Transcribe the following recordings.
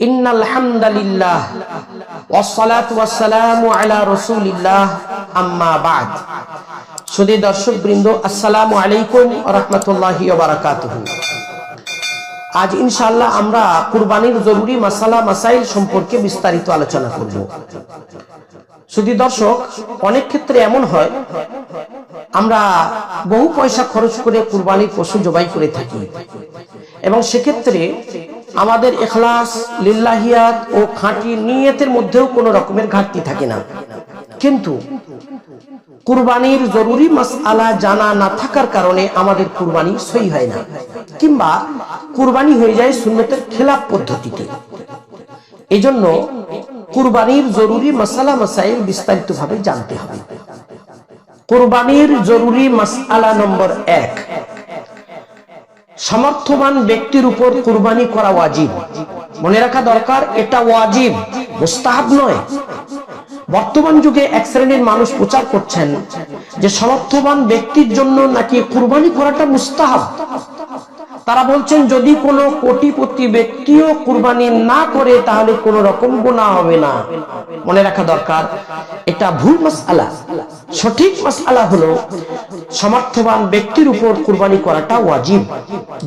إن الحمد لله والصلاة والسلام على رسول الله أما بعد সুদী দর্শক বৃন্দ আসসালামু আলাইকুম রহমতুল্লাহি বারাকাতুহু আজ ইনশাআল্লাহ আমরা কুরবানির জরুরি মাসালা মাসাইল সম্পর্কে বিস্তারিত আলোচনা করব শুধু দর্শক অনেক ক্ষেত্রে এমন হয় আমরা বহু পয়সা খরচ করে কুরবানির পশু জবাই করে থাকি এবং সেক্ষেত্রে আমাদের এখলাস লিল্লাহিয়াত ও খাঁটি নিয়তের মধ্যেও কোনো রকমের ঘাটতি থাকে না। কিন্তু কুরবানির জরুরি মাসআলা জানা না থাকার কারণে আমাদের কুরবানি সই হয় না, কিংবা কুরবানি হয়ে যায় সুন্নতের খেলাপ পদ্ধতিতে। এজন্য কুরবানির জরুরি মাসালা মাসাইল বিস্তারিতভাবে জানতে হবে। কুরবানির জরুরি মাসআলা নম্বর এক সমর্থবান ব্যক্তির উপর কুরবানি করা ওয়াজিব। মনে রাখা দরকার, এটা ওয়াজিব, মুস্তাহাব নয়। বর্তমান যুগে এক শ্রেণির মানুষ প্রচার করছেন যে সমর্থবান ব্যক্তির জন্য নাকি কুরবানি করাটা মুস্তাহাব। তারা বলছেন, যদি কোনো কোটিপতি ব্যক্তিও কুরবানি না করে, তাহলে কোনো রকম গুণা হবে না। মনে রাখা দরকার, এটা ভুল মাসআলা। সঠিক মাসআলা হলো সমর্থবান ব্যক্তির উপর কুরবানি করাটা ওয়াজিব।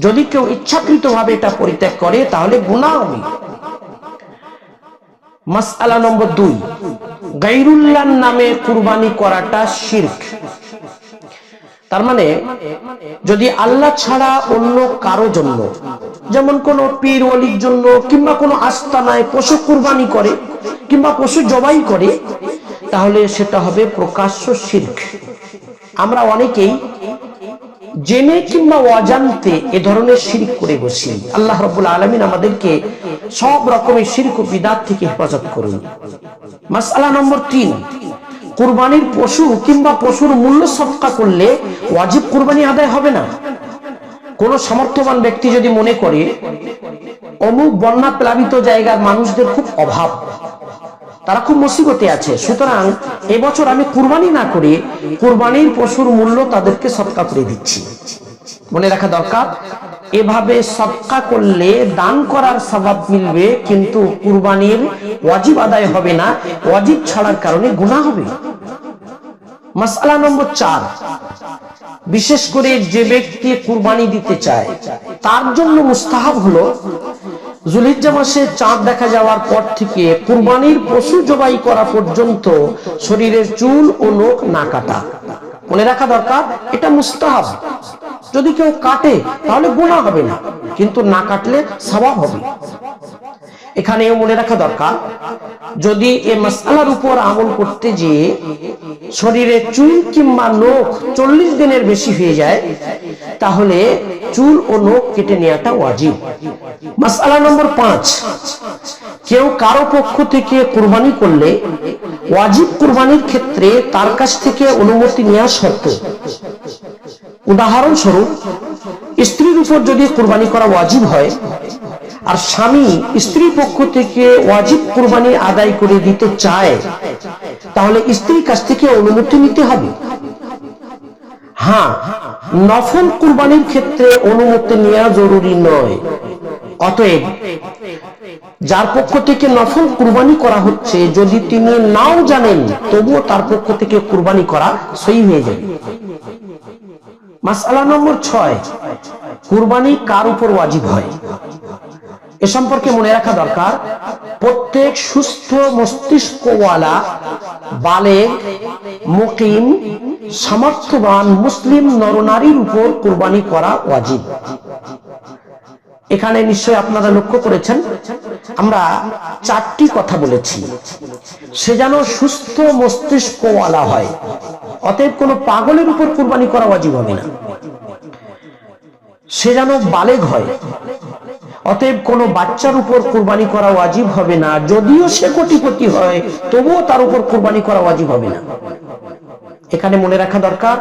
যদি কেউ ইচ্ছাকৃতভাবে এটা পরিত্যাগ করে, তাহলে গুণা হবে মাসআলা নম্বর দুই গাইরুল্লাহ নামে কুরবানি করাটা শির্ক। তার মানে যদি আল্লাহ ছাড়া অন্য কারও জন্য, যেমন কোন পীর অলির জন্য, কিংবা কোনো আস্তানায় পশু কুরবানি করে, কিংবা পশু জবাই করে তাহলে সেটা হবে প্রকাশ্য শির্ক। আমরা অনেকেই জেনে কিংবা অজান্তে এ ধরনের শিরিক করে বসি। আল্লাহ রবুল আলমিন আমাদেরকে সব রকমের শিরক বিদাত থেকে হেফাজত করুন। মাসালা নম্বর তিন, কুরবানির পশু কিংবা পশুর মূল্য সৎকা করলে ওয়াজিব কুরবানি আদায় হবে না? কোন সমর্থবান ব্যক্তি যদি মনে করে, অমুক বন্যা প্লাবিত জায়গার মানুষদের খুব অভাব। তারা খুব মুসিবতে আছে। সুতরাং এবছর আমি কুরবানি না করে কুরবানির পশুর মূল্য তাদেরকে সৎকা করে দিচ্ছি। মনে রাখা দরকার, এভাবে সৎকা করলে দান করার স্বভাব মিলবে, কিন্তু কুরবানির ওয়াজিব আদায় হবে না। ওয়াজিব ছাড়ার কারণে গুণা হবে। মাসালা নম্বর চার, বিশেষ করে যে ব্যক্তি কুরবানি দিতে চায়, তার জন্য মুস্তাহাব হলো জুলিজ্জা মাসে চাঁদ দেখা যাওয়ার পর থেকে কুরবানির পশু জবাই করা পর্যন্ত শরীরের চুল ও নখ না কাটা। মনে রাখা দরকার, এটা মুস্তাহাব। যদি কেউ কাটে, তাহলে গোনা হবে না। কিন্তু না কাটলে স্বভাব হবে। এখানে মনে রাখা দরকার, যদি এ মাসালার উপর আমল করতে যে শরীরে চুল কিংবা নখ চল্লিশ দিনের বেশি হয়ে যায়, তাহলে চুল ও নখ কেটে নেওয়াটা ওয়াজিব। মাসালা নম্বর পাঁচ, কেউ কারও পক্ষ থেকে কোরবানি করলে ওয়াজিব কুরবানির ক্ষেত্রে তার কাছ থেকে অনুমতি নেওয়া শর্ত। উদাহরণস্বরূপ, স্ত্রীর উপর যদি কোরবানি করা ওয়াজিব হয় আর স্বামী স্ত্রী পক্ষ থেকে ওয়াজিব কুরবানি আদায় করে দিতে চায়, তাহলে স্ত্রীর কাছ থেকে অনুমতি নিতে হবে। হ্যাঁ নফল কুরবানির ক্ষেত্রে অনুমতি নেওয়া জরুরি নয়। অতএব, যার পক্ষ থেকে নফল কুরবানি করা হচ্ছে, যদি তিনি নাও জানেন, তবুও তার পক্ষ থেকে কুরবানি করা সই হয়ে যাবে। মাসালা নম্বর ছয়, কুরবানি কার উপর ওয়াজিব হয়? এ সম্পর্কে মনে রাখা দরকার, প্রত্যেক সুস্থ মস্তিষ্কওয়ালা বালেগ মুকিম, সামর্থ্যবান মুসলিম নরনারীর উপর কুরবানি করা ওয়াজিব। এখানে নিশ্চয় আপনারা লক্ষ্য করেছেন, আমরা চারটি কথা বলেছি। সে যেন সুস্থ মস্তিষ্কওয়ালা হয়, অতএব কোনো পাগলের উপর কুরবানি করা ওয়াজিব হবে না। সে যেন বালেগ হয় অতএব কোনো বাচ্চার উপর কুরবানি করা ওয়াজিব হবে না। যদিও সে কোটিপতি হয়, তবুও তার উপর কুরবানি করা ওয়াজিব হবে না। এখানে মনে রাখা দরকার,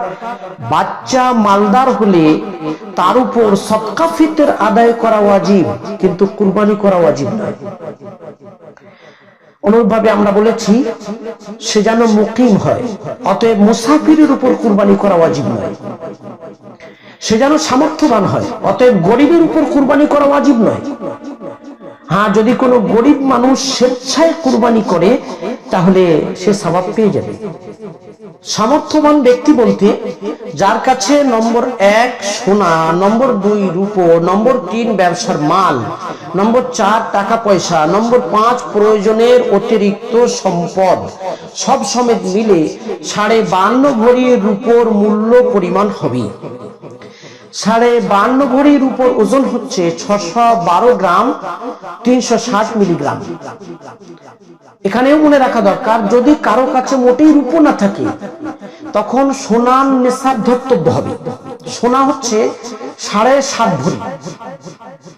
বাচ্চা মালদার হলে তার উপর সৎকা ফিতের আদায় করা ওয়াজিব, কিন্তু কুরবানি করা ওয়াজিব নয় অনুরূপভাবে আমরা বলেছি, সে যেন মুকিম হয়, অতএব মুসাফিরের উপর কুরবানি করা ওয়াজিব নয়। সে যেন সামর্থ্যবান হয়। অতএব গরিবের উপর কুরবানি করা ওয়াজিব নয়। হ্যাঁ যদি কোনো গরিব মানুষ স্বেচ্ছায় কুরবানি করে, তাহলে সে স্বভাব পেয়ে যাবে। সামর্থ্যবান ব্যক্তি বলতে, যার কাছে নম্বর এক সোনা, নম্বর দুই রূপো, নম্বর তিন ব্যবসার মাল, নম্বর চার টাকা পয়সা, নম্বর পাঁচ প্রয়োজনের অতিরিক্ত সম্পদ, সব সমেত মিলে সাড়ে বান্ন ভরি রূপোর মূল্য পরিমাণ হবে। সাড়ে বান্ন ভরির উপর ওজন হচ্ছে ছশো বারো গ্রাম, তিনশো ষাট মিলিগ্রাম। এখানেও মনে রাখা দরকার, যদি কারও কাছে মোটেই রূপো না থাকে, তখন সোনার নেশার ধর্তব্য হবে। সোনা হচ্ছে সাড়ে সাত ভরি।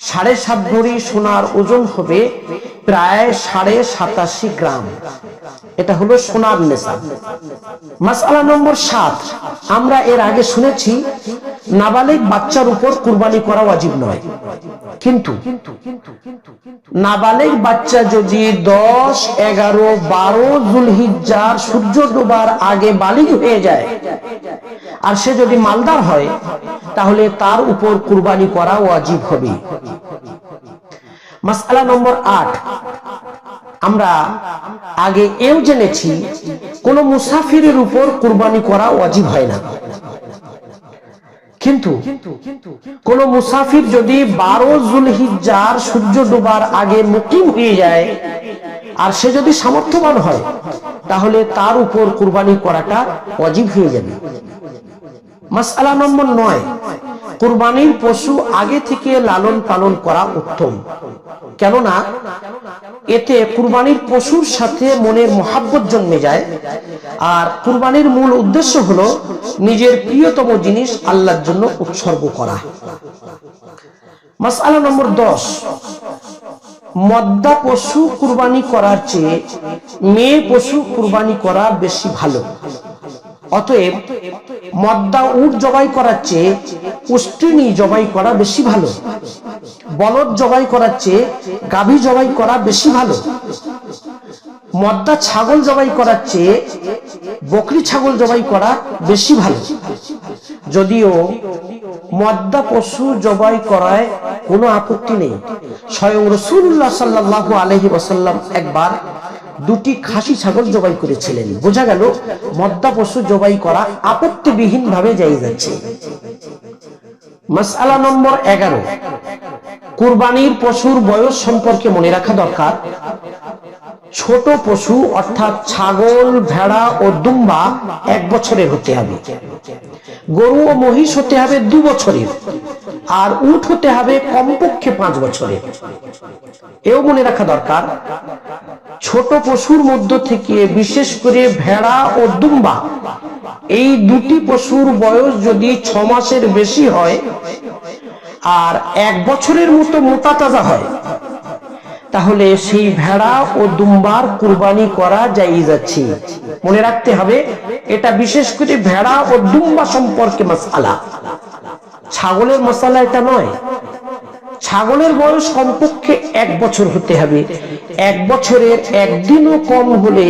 সাড়ে সাত ভরি সোনার ওজন হবে প্রায় সাড়ে সাতাশি গ্রাম। এটা হলো সোনার নেশাব মাসালা নম্বর সাত। আমরা এর আগে শুনেছি, নাবালিক বাচ্চার উপর কুরবানি করা ওয়াজিব নয়। কিন্তু নাবালিক বাচ্চা যদি দশ, এগারো, বারো জুলহিজ্জার সূর্য ডোবার আগে বালিগ হয়ে যায়, আর সে যদি মালদার হয় তাহলে তার উপর কুরবানি করা ওয়াজিব হবে। মাসালা নম্বর আট। আমরা আগে এও জেনেছি, কোন মুসাফিরের উপর কুরবানি করা ওয়াজিব হয় না। কিন্তু কোন মুসাফির যদি বারো জুলহিজার সূর্য ডোবার আগে মুকিম হয়ে যায়, আর সে যদি সামর্থ্যবান হয়, তাহলে তার উপর কুরবানি করাটা অজীব হয়ে যাবে। মাসালা নম্বর নয়। কুরবানির পশু আগে থেকে লালন পালন করা উত্তম। কেননা, এতে কুরবানির পশুর সাথে মনের মহাব্বত জন্মে যায়। আর কুরবানির মূল উদ্দেশ্য হলো নিজের প্রিয়তম জিনিস আল্লাহর জন্য উৎসর্গ করা। মাসালা নম্বর দশ। মদ্দা পশু কুরবানি করার চেয়ে মেয়ে পশু কুরবানি করা বেশি ভালো। অতএব মদ্দা উট জবাই করার চেয়ে উষ্টিনী জবাই করা বেশি ভালো। বলদ জবাই করার চেয়ে গাভী জবাই করা বেশি ভালো। মদ্দা ছাগল জবাই করার চেয়ে বকরি ছাগল জবাই করা বেশি ভালো। যদিও মদ্দা পশু জবাই করায় কোনো আপত্তি নেই। স্বয়ং রসুল্লাহ সাল্লাহ আলহি ওসাল্লাম একবার দুটি খাসি ছাগল জবাই করেছিলেন। বোঝা গেল, মদ্দা পশু জবাই করা আপত্তিবিহীন ভাবে যাই যাচ্ছে। মাসালা নম্বর এগারো। কুরবানির পশুর বয়স সম্পর্কে মনে রাখা দরকার। ছোট পশু, অর্থাৎ ছাগল, ভেড়া ও দুম্বা এক বছরের হতে হবে। গরু ও মহিষ হতে হবে দু বছরের। আর উঠ হতে হবে কমপক্ষে পাঁচ বছরের। এও মনে রাখা দরকার ছোট পশুর মধ্য থেকে, বিশেষ করে ভেড়া ও দুম্বা, এই দুটি পশুর বয়স যদি ছ মাসের বেশি হয় আর এক বছরের মতো মোটা তাজা হয়, তাহলে সেই ভেড়া ও দুম্বার কুরবানি করা যাই যাচ্ছে মনে রাখতে হবে, এটা বিশেষ করে ভেড়া ও দুম্বা সম্পর্কে মশালা ছাগলের মশালা এটা নয় ছাগলের বয়স কমপক্ষে এক বছর হতে হবে। এক বছরের একদিনও কম হলে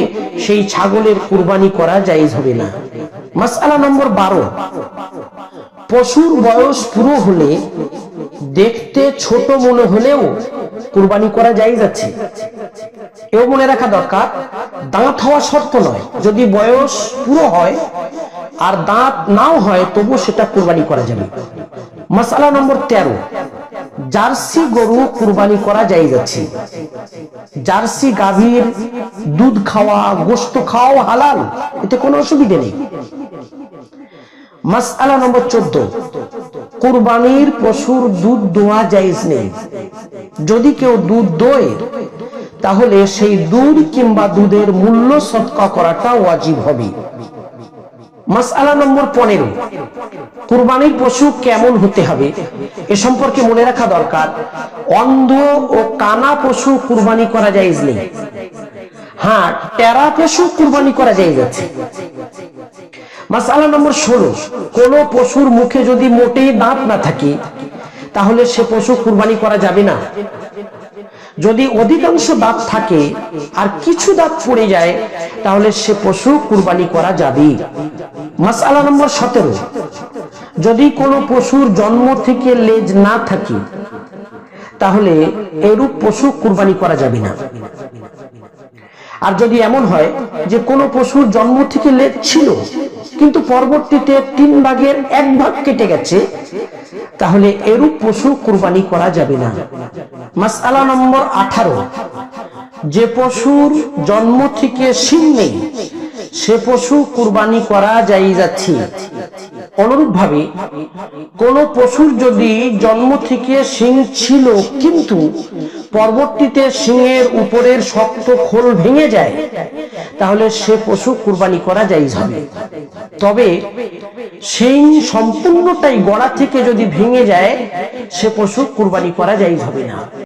সেই ছাগলের কুরবানি করা যাইজ হবে না। মাসালা নম্বর বারো। পশুর বয়স পুরো হলে দেখতে ছোট মনে হলেও কুরবানি করা যাই যাচ্ছে এও মনে রাখা দরকার, দাঁত হওয়া শর্ত নয়। যদি বয়স পুরো হয় আর দাঁত নাও হয় তবু সেটা কুরবানি করা যাবে। মশালা নম্বর তেরো। জার্সি গরু কুরবানি করা যাই যাচ্ছে। জার্সি গাভীর দুধ খাওয়া, গোস্ত খাওয়াও হালাল, এতে কোনো অসুবিধে নেই। মাসালা নম্বর চোদ্দ, কুরবানির পশুর দুধ দোয়া জায়েজ নেই। যদি কেউ দুধ দোয়, তাহলে সেই দুধ কিংবা দুধের মূল্য সৎকা করাটা ওয়াজিব হবে। মাসালা নম্বর পনেরো। কুরবানির পশু কেমন হতে হবে এ সম্পর্কে মনে রাখা দরকার। অন্ধ ও কানা পশু কুরবানি করা যায় নেই। হ্যাঁ টেরা পশু কুরবানি করা যায় যাচ্ছে মাসালা নম্বর ষোলো, কোন পশুর মুখে যদি মোটেই দাঁত না থাকে, তাহলে সে পশু কুরবানি করা যাবে না। যদি অধিকাংশ দাঁত থাকে আর কিছু দাঁত পড়ে যায়, তাহলে সে পশু কুরবানি করা যাবে মাসালা নম্বর সতেরো। যদি কোনো পশুর জন্ম থেকে লেজ না থাকে, তাহলে এরূপ পশু কুরবানি করা যাবে না। আর যদি এমন হয় যে কোনো পশুর জন্ম থেকে লেজ ছিল, কিন্তু পরবর্তীতে তিন ভাগের এক ভাগ কেটে গেছে, তাহলে এরূপ পশু কুরবানি করা যাবে না। মাসআলা নম্বর আঠারো। যে পশুর জন্ম থেকে শিং নেই সে পশু কুরবানি করা যাই যাচ্ছে অনুরূপ ভাবে কোন পশুর যদি জন্ম থেকে শিং ছিল, কিন্তু পরবর্তীতে শিংয়ের উপরের শক্ত খোল ভেঙে যায়, তাহলে সে পশু কুরবানি করা যাই হবে তবে শিং সম্পূর্ণটাই গড়া থেকে যদি ভেঙে যায়, সে পশু কুরবানি করা যাই হবে না।